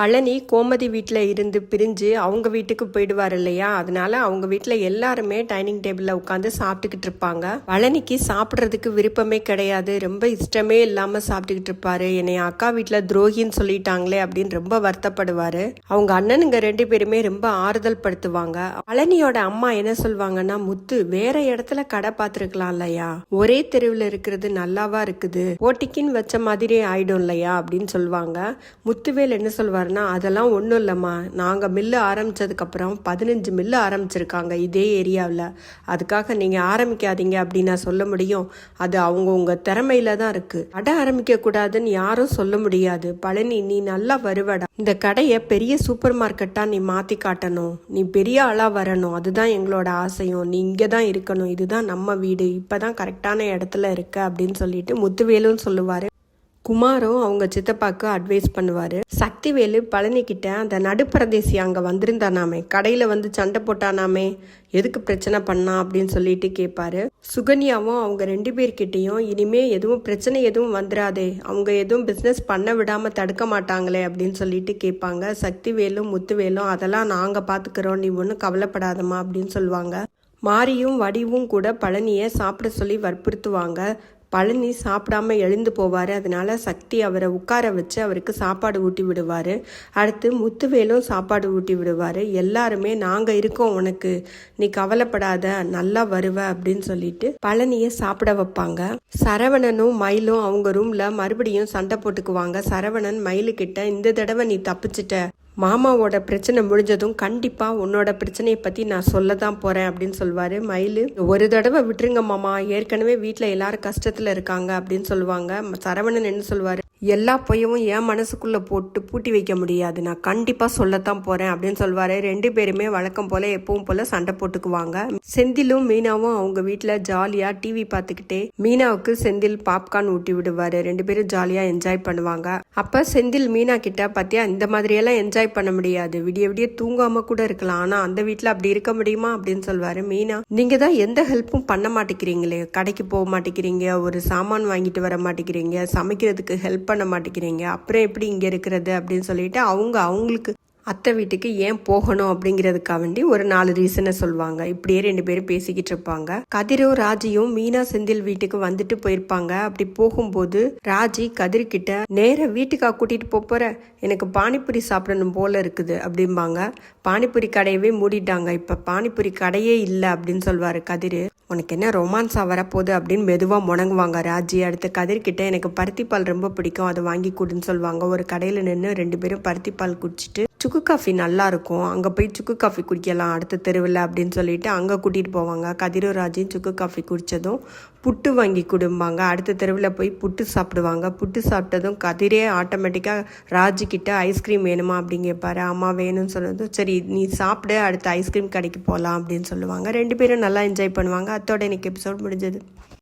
பழனி கோமதி வீட்டில் இருந்து பிரிஞ்சு அவங்க வீட்டுக்கு போயிடுவார் இல்லையா? அதனால அவங்க வீட்டில் எல்லாருமே டைனிங் டேபிளில் உட்காந்து சாப்பிட்டுக்கிட்டு இருப்பாங்க. பழனிக்கு சாப்பிட்றதுக்கு விருப்பமே கிடையாது. ரொம்ப இஷ்டமே இல்லாமல் சாப்பிட்டுக்கிட்டு இருப்பாரு. என்னை அக்கா வீட்டில் துரோகின்னு சொல்லிட்டாங்களே அப்படின்னு ரொம்ப வருத்தப்படுவார். அவங்க அண்ணனுங்க ரெண்டு பேருமே ரொம்ப ஆறுதல் படுத்துவாங்க. பழனியோட அம்மா என்ன சொல்வாங்கன்னா முத்து வேற இடத்துல கடை பார்த்துருக்கலாம் இல்லையா? ஒரே தெருவில் இருக்கிறது நல்லாவா இருக்குது? போட்டிக்குன்னு வச்ச மாதிரியே ஆயிடும் இல்லையா? அப்படின்னு சொல்லுவாங்க முத்துவேல் என்ன சொன்னார்னா அதெல்லாம் ஒன்றும் இல்லைம்மா. நாங்கள் மில்லு ஆரம்பித்ததுக்கப்புறம் பதினஞ்சு மில்லு ஆரம்பிச்சிருக்காங்க இதே ஏரியாவில் அதுக்காக நீங்கள் ஆரம்பிக்காதீங்க அப்படின்னு நான் சொல்ல முடியும். அது அவங்க உங்கள் திறமையில தான் இருக்குது கடை ஆரம்பிக்க கூடாதுன்னு யாரும் சொல்ல முடியாது. பழனி நீ நல்லா வருவடா. இந்த கடையை பெரிய சூப்பர் மார்க்கெட்டாக நீ மாற்றி காட்டணும். நீ பெரிய ஆளாக வரணும். அதுதான் எங்களோட ஆசையும். நீ இங்கே தான் இருக்கணும். இதுதான் நம்ம வீடு. இப்போ தான் கரெக்டான இடத்துல இருக்க அப்படின்னு சொல்லிட்டு முத்துவேலுன்னு சொல்லுவார். குமாரும் அவங்க சித்தப்பாக்கு அட்வைஸ் பண்ணுவார். சக்திவேலு பழனிக்கிட்ட அந்த நடுப்பிரதேசி அங்கே வந்திருந்தானாமே கடையில் வந்து சண்டை போட்டானாமே எதுக்கு பிரச்சனை பண்ணா? அப்படின்னு சொல்லிட்டு கேட்பாரு சுகன்யாவும் அவங்க ரெண்டு பேர்கிட்டையும் இனிமே எதுவும் பிரச்சனை எதுவும் வந்துடாதே அவங்க எதுவும் பிஸ்னஸ் பண்ண விடாமல் தடுக்க மாட்டாங்களே அப்படின்னு சொல்லிட்டு கேட்பாங்க சக்திவேலும் முத்துவேலும் அதெல்லாம் நாங்கள் பார்த்துக்கிறோம் நீ ஒன்றும் கவலைப்படாதம்மா அப்படின்னு சொல்லுவாங்க. மாரியும் வடிவும் கூட பழனியை சாப்பிட சொல்லி வற்புறுத்துவாங்க. பழனி சாப்பிடாம எழுந்து போவார். அதனால சக்தி அவரை உட்கார வச்சு அவருக்கு சாப்பாடு ஊட்டி விடுவார். அடுத்து முத்துவேலும் சாப்பாடு ஊட்டி விடுவார். எல்லாருமே நாங்கள் இருக்கோம் உனக்கு நீ கவலைப்படாத நல்லா வருவ அப்படின்னு சொல்லிட்டு பழனியை சாப்பிட வைப்பாங்க. சரவணனும் மயிலும் அவங்க ரூமில் மறுபடியும் சண்டை போட்டுக்குவாங்க. சரவணன் மயிலுக்கிட்ட இந்த தடவை நீ தப்பிச்சிட்ட. மாமாவோட பிரச்சனை முடிஞ்சதும் கண்டிப்பாக உன்னோட பிரச்சனையை பற்றி நான் சொல்ல தான் போகிறேன் அப்படின்னு சொல்லுவார் மயிலு ஒரு தடவை விட்டுருங்க மாமா. ஏற்கனவே வீட்டில் எல்லாரும் கஷ்டத்தில் இருக்காங்க அப்படின்னு சொல்லுவாங்க சரவணன் என்ன சொல்லுவார் எல்லா பொய்யவும் என் மனசுக்குள்ளே போட்டு பூட்டி வைக்க முடியாது. நான் கண்டிப்பாக சொல்லத்தான் போகிறேன் அப்படின்னு சொல்வார். ரெண்டு பேருமே வழக்கம் போல் எப்பவும் போல் சண்டை போட்டுக்குவாங்க. செந்திலும் மீனாவும் அவங்க வீட்டில் ஜாலியாக டிவி பார்த்துக்கிட்டே மீனாவுக்கு செந்தில் பாப்கார்ன் ஊட்டி விடுவார். ரெண்டு பேரும் ஜாலியாக என்ஜாய் பண்ணுவாங்க. அப்போ செந்தில் மீனா கிட்ட பார்த்தியா இந்த மாதிரியெல்லாம் என்ஜாய் பண்ண முடியாது. விடிய விடிய தூங்காம கூட இருக்கலாம். ஆனால் அந்த வீட்டில் அப்படி இருக்க முடியுமா? அப்படின்னு சொல்வாரு மீனா. நீங்க தான் எந்த ஹெல்ப்பும் பண்ண மாட்டேங்கிறீங்களே. கடைக்கு போக மாட்டேங்கிறீங்க. ஒரு சாமான் வாங்கிட்டு வர மாட்டேங்கிறீங்க. சமைக்கிறதுக்கு ஹெல்ப் பண்ண மாட்டேங்கிறீங்க. அப்புறம் எப்படி இங்கே இருக்கிறது? அப்படின்னு சொல்லிட்டு அவங்க அவங்களுக்கு அத்தை வீட்டுக்கு ஏன் போகணும் அப்படிங்கிறதுக்காக வேண்டி ஒரு நாலு ரீசனை சொல்லுவாங்க இப்படியே ரெண்டு பேரும் பேசிக்கிட்டு இருப்பாங்க. கதிரும் ராஜியும் மீனா செந்தில் வீட்டுக்கு வந்துட்டு போயிருப்பாங்க. அப்படி போகும்போது ராஜி கதிர்கிட்ட நேர வீட்டுக்கா கூட்டிட்டு போற? எனக்கு பானிபூரி சாப்பிடணும் போல இருக்குது அப்படிம்பாங்க. பானிபூரி கடையவே மூடிட்டாங்க. இப்ப பானிபூரி கடையே இல்லை அப்படின்னு சொல்வாரு கதிர். உனக்கு என்ன ரொமான்ஸாக வரப்போகுது? அப்படின்னு மெதுவாக முணங்குவாங்க ராஜி. அடுத்து கதிர்கிட்ட எனக்கு பருத்திப்பால் ரொம்ப பிடிக்கும். அதை வாங்கி கொடுன்னு சொல்லுவாங்க ஒரு கடையில் நின்று ரெண்டு பேரும் பருத்திப்பால் குடிச்சிட்டு சுக்கு காஃபி நல்லாயிருக்கும் அங்கே போய் சுக்கு காஃபி குடிக்கலாம் அடுத்த தெருவில் அப்படின்னு சொல்லிட்டு அங்கே கூட்டிகிட்டு போவாங்க. கதிரோ ராஜையும் சுக்கு காஃபி குடித்ததும் புட்டு வாங்கி கொடும்பாங்க. அடுத்த தெருவில் போய் புட்டு சாப்பிடுவாங்க. புட்டு சாப்பிட்டதும் கதிரே ஆட்டோமேட்டிக்காக ராஜுக்கிட்ட ஐஸ்கிரீம் வேணுமா அப்படின்னு கேட்பாரு அம்மா வேணும்னு சொன்னதும் சரி நீ சாப்பிடு அடுத்த ஐஸ்கிரீம் கடைக்கு போகலாம் அப்படின்னு சொல்லுவாங்க. ரெண்டு பேரும் நல்லா என்ஜாய் பண்ணுவாங்க. அத்தோட இன்னைக்கு எபிசோட் முடிஞ்சது.